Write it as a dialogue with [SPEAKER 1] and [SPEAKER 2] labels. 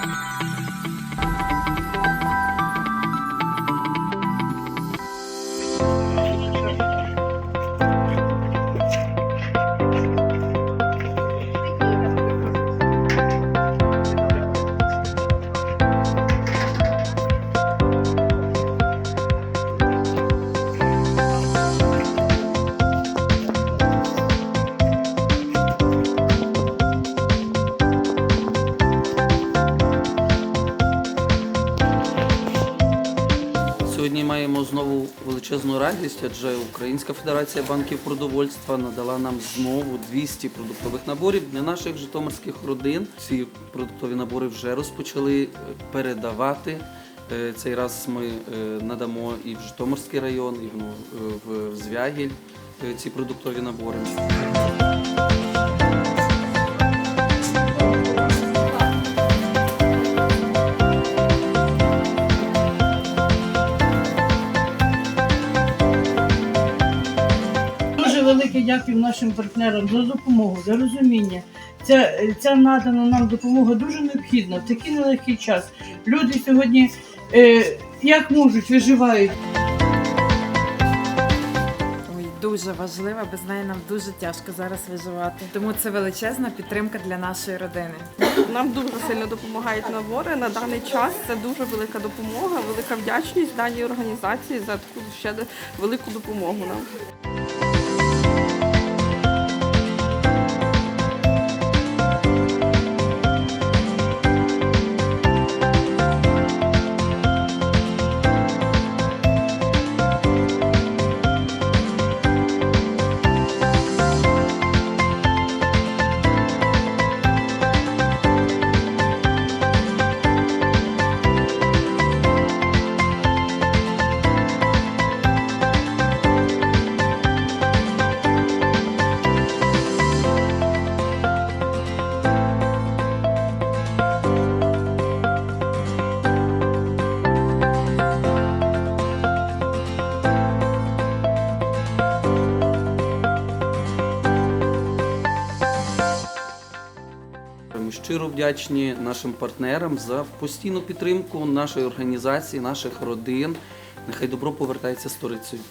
[SPEAKER 1] Thank you. Маємо знову величезну радість, адже Українська Федерація банків продовольства надала нам знову 200 продуктових наборів для наших житомирських родин. Ці продуктові набори вже розпочали е, передавати. Е, Цей раз ми е, надамо і в Житомирський район, і в, Звягіль ці продуктові набори.
[SPEAKER 2] Велике дякую нашим партнерам за допомогу, за розуміння. Ця, ця надана нам допомога дуже необхідна в такий нелегкий час. Люди сьогодні е, як можуть виживають.
[SPEAKER 3] Ой, дуже важлива, без неї нам дуже тяжко зараз виживати. Тому це величезна підтримка для нашої родини.
[SPEAKER 4] Нам дуже сильно допомагають набори на даний час. Це дуже велика допомога, велика вдячність даній організації за таку ще велику допомогу нам.
[SPEAKER 1] Щиро вдячні нашим партнерам за постійну підтримку нашої організації, наших родин. Нехай добро повертається сторицею.